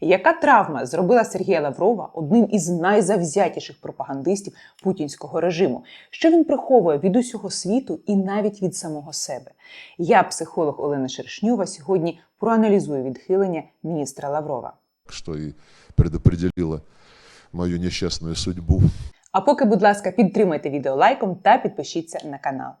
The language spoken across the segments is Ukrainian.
Яка травма зробила Сергія Лаврова одним із найзавзятіших пропагандистів путінського режиму? Що він приховує від усього світу і навіть від самого себе? Я, психолог Олена Шершньова, сьогодні проаналізую відхилення міністра Лаврова. что и предопределило мою несчастную судьбу. А поки, будь ласка, підтримайте відео лайком та підпишіться на канал.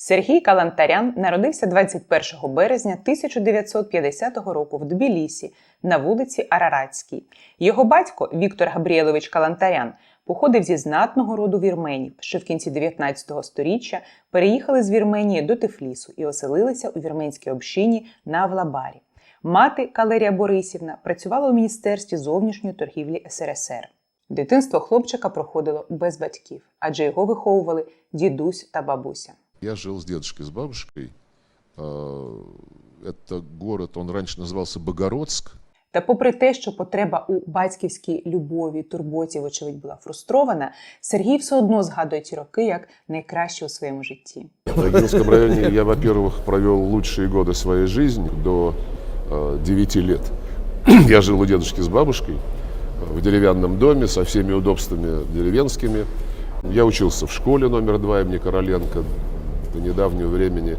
Сергій Калантарян народився 21 березня 1950 року в Тбілісі на вулиці Араратській. Його батько Віктор Габріелович Калантарян походив зі знатного роду вірменів, що в кінці 19 століття переїхали з Вірменії до Тифлісу і оселилися у вірменській общині на Авлабарі. Мати Калерія Борисівна працювала у міністерстві зовнішньої торгівлі СРСР. Дитинство хлопчика проходило без батьків, адже його виховували дідусь та бабуся. Я жил с дедушкой, с бабушкой. Э, Это город, он раньше назывался Богородск. Та попри те, що потреба у батьківській любові, турботі, вочевидь, була фрустрована, Сергій все одно згадує ті роки як найкращі у своєму житті. В Ногинском районе я, во-первых, провел лучшие годы своей жизни до э, 9 лет. Я жил у дедушки с бабушкой э, в деревянном доме со всеми удобствами деревенскими. Я учился в школе номер два имени Короленко. до недавнего времени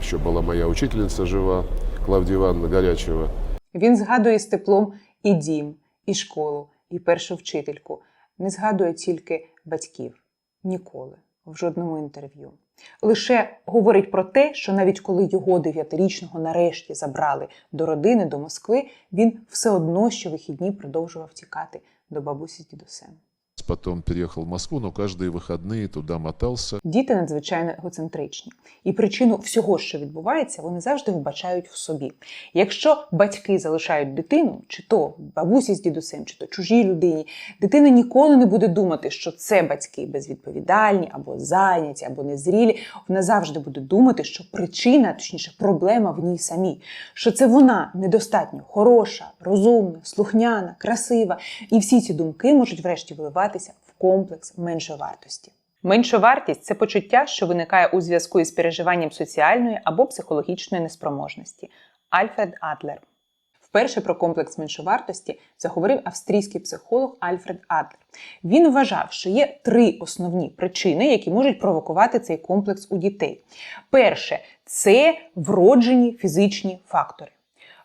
еще была моя учительница жива, Клавдия Ивановна Горячева. Він згадує з теплом і дім, і школу, і першу вчительку. Не згадує тільки батьків ніколи, в жодному інтерв'ю. Лише говорить про те, що навіть коли його дев'ятирічного нарешті забрали до родини, до Москви, він все одно щовихідні продовжував тікати до бабусі з дідусем Потом переехал в Москву, но каждые выходные туда мотался. Діти надзвичайно егоцентричні, і причину всього, що відбувається, вони завжди вбачають в собі. Якщо батьки залишають дитину, чи то бабусі з дідусем, чи то чужій людині, дитина ніколи не буде думати, що це батьки безвідповідальні або зайняті, або незрілі. Вона завжди буде думати, що причина, точніше, проблема в ній самій, що це вона недостатньо хороша, розумна, слухняна, красива, і всі ці думки можуть врешті виливатися в комплекс меншовартості. Меншовартість це почуття, що виникає у зв'язку із переживанням соціальної або психологічної неспроможності. Альфред Адлер. Вперше про комплекс меншовартості заговорив австрійський психолог Альфред Адлер. Він вважав, що є три основні причини, які можуть провокувати цей комплекс у дітей. Перше це вроджені фізичні фактори.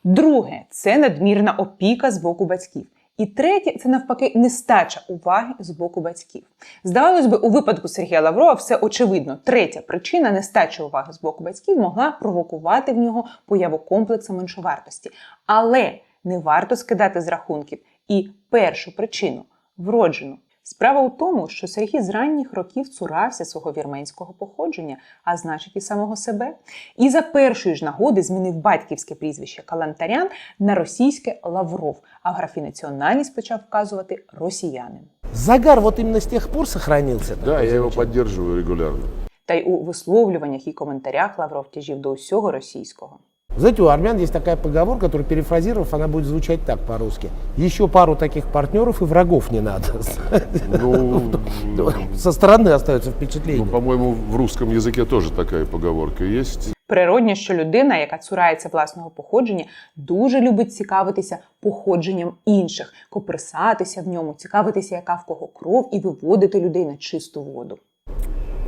Друге це надмірна опіка з боку батьків. І третє це навпаки нестача уваги з боку батьків. Здавалось би, у випадку Сергія Лаврова все очевидно. Третя причина нестача уваги з боку батьків могла провокувати в нього появу комплексу меншовартості. Але не варто скидати з рахунків і першу причину вроджену. Справа у тому, що Сергій з ранніх років цурався свого вірменського походження, а значить і самого себе. І за першої ж нагоди змінив батьківське прізвище Калантарян на російське Лавров, а в графі національність почав вказувати росіянин. Загар вот именно с тех пор сохранился. Да, я его замечательный. поддерживаю регулярно. Та й у висловлюваннях і коментарях Лавров тяжів до усього російського. Знаете, у армян есть такая поговорка, которую перефразировав, она будет звучать так по-русски. Еще пару таких партнеров и врагов не надо. Ну, Со стороны остается ну, впечатление. по-моему, в русском языке тоже такая поговорка есть. Природньо, що людина, яка цурається власного походження, дуже любить цікавитися походженням інших, коперсатися в ньому, цікавитися, яка в кого кров, і виводити людей на чисту воду.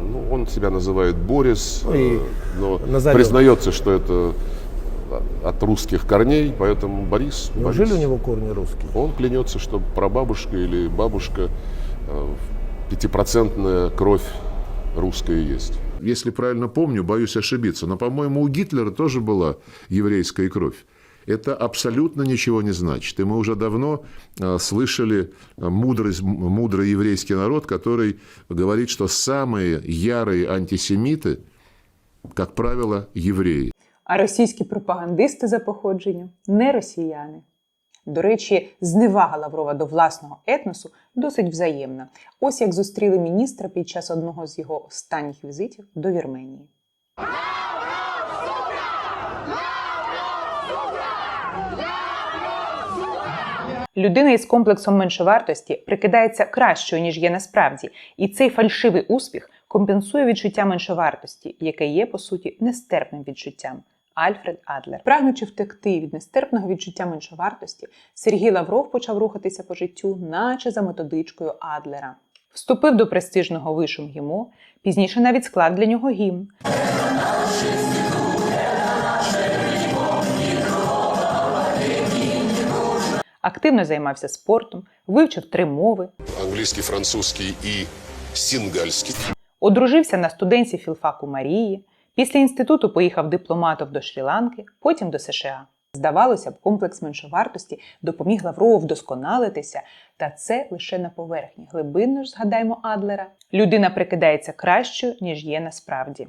Ну, он себя называет Борис, Ну, и э, но назовем. признается, что это от русских корней, поэтому Борис. Неужели Борис. у него корни русские? Он клянется, что прабабушка или бабушка э, пятипроцентная кровь русская есть. Если правильно помню, боюсь ошибиться, но, по-моему, у Гитлера тоже была еврейская кровь. Это абсолютно ничего не значит. И мы уже давно э, слышали э, мудрый, мудрый еврейский народ, который говорит, что самые ярые антисемиты, как правило, евреи. А російські пропагандисти за походженням не росіяни. До речі, зневага Лаврова до власного етносу досить взаємна. Ось як зустріли міністра під час одного з його останніх візитів до Вірменії. Людина із комплексом меншовартості прикидається кращою, ніж є насправді, і цей фальшивий успіх компенсує відчуття меншовартості, яке є, по суті, нестерпним відчуттям. Альфред Адлер. Прагнучи втекти від нестерпного відчуття меншовартості, Сергій Лавров почав рухатися по життю, наче за методичкою Адлера. Вступив до престижного вишу МГІМО, пізніше навіть склад для нього гімн. Активно займався спортом, вивчив три мови, Английский, французский и сингальский. Одружився на студентці філфаку Марії. Після інституту поїхав дипломатом до Шрі-Ланки, потім до США. Здавалося б, комплекс меншовартості допоміг Лаврову вдосконалитися, та це лише на поверхні. Глибинно ж згадаймо Адлера. Людина прикидається кращою, ніж є насправді.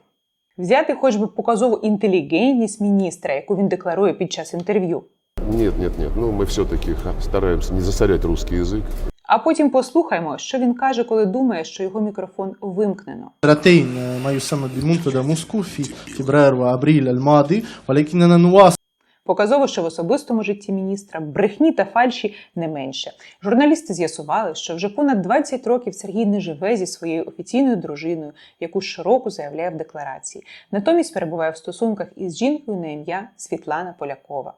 Взяти хоч би показову інтелігентність міністра, яку він декларує під час інтерв'ю, Нет, нет, нет. Ну, мы все-таки стараемся не засорять русский язык. А потім послухаймо, що він каже, коли думає, що його мікрофон вимкнено. Показово, що в особистому житті міністра брехні та фальші не менше. Журналісти з'ясували, що вже понад 20 років Сергій не живе зі своєю офіційною дружиною, яку широко заявляє в декларації. Натомість перебуває в стосунках із жінкою на ім'я Світлана Полякова.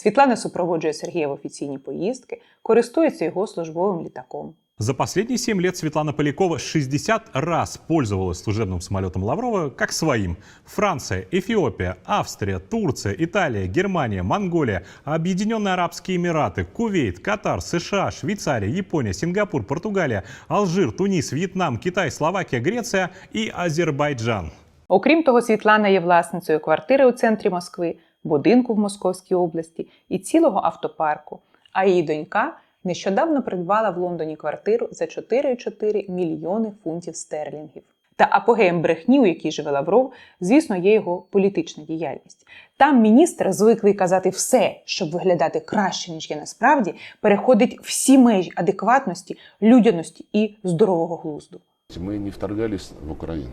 Світлана супроводжує Сергія в офіційні поїздки, користується його службовим літаком. За последние 7 лет Светлана Полякова 60 раз пользовалась служебным самолетом Лаврова как своим. Франция, Эфиопия, Австрия, Турция, Италия, Германия, Монголия, Объединенные Арабские Эмираты, Кувейт, Катар, США, Швейцария, Япония, Сингапур, Португалия, Алжир, Тунис, Вьетнам, Китай, Словакия, Греция и Азербайджан. Окрім того, Світлана є власницею квартири у центрі Москви, будинку в Московській області і цілого автопарку. А її донька нещодавно придбала в Лондоні квартиру за 4,4 мільйони фунтів стерлінгів. Та апогеєм брехні, у якій живе Лавров, звісно, є його політична діяльність. Там міністр, звиклий казати все, щоб виглядати краще, ніж є насправді, переходить всі межі адекватності, людяності і здорового глузду. Мы не вторгались в Украину.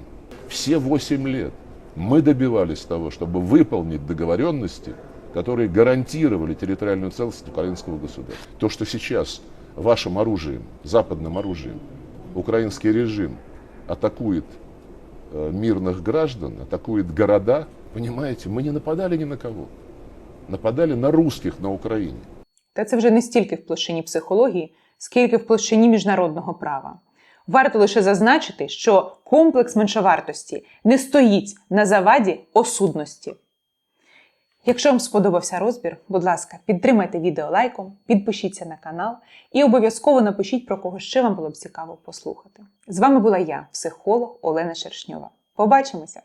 Все 8 лет мы добивались того, чтобы выполнить договоренности, которые гарантировали территориальную целостность украинского государства. То, что сейчас вашим оружием, западным оружием, украинский режим атакует э, мирных граждан, атакует города, понимаете, мы не нападали ни на кого. Нападали на русских на Украине. Та це вже не стільки в площині психології, скільки в площині міжнародного права. Варто лише зазначити, що комплекс меншовартості не стоїть на заваді осудності. Якщо вам сподобався розбір, будь ласка, підтримайте відео лайком, підпишіться на канал і обов'язково напишіть, про кого ще вам було б цікаво послухати. З вами була я, психолог Олена Шершньова. Побачимося!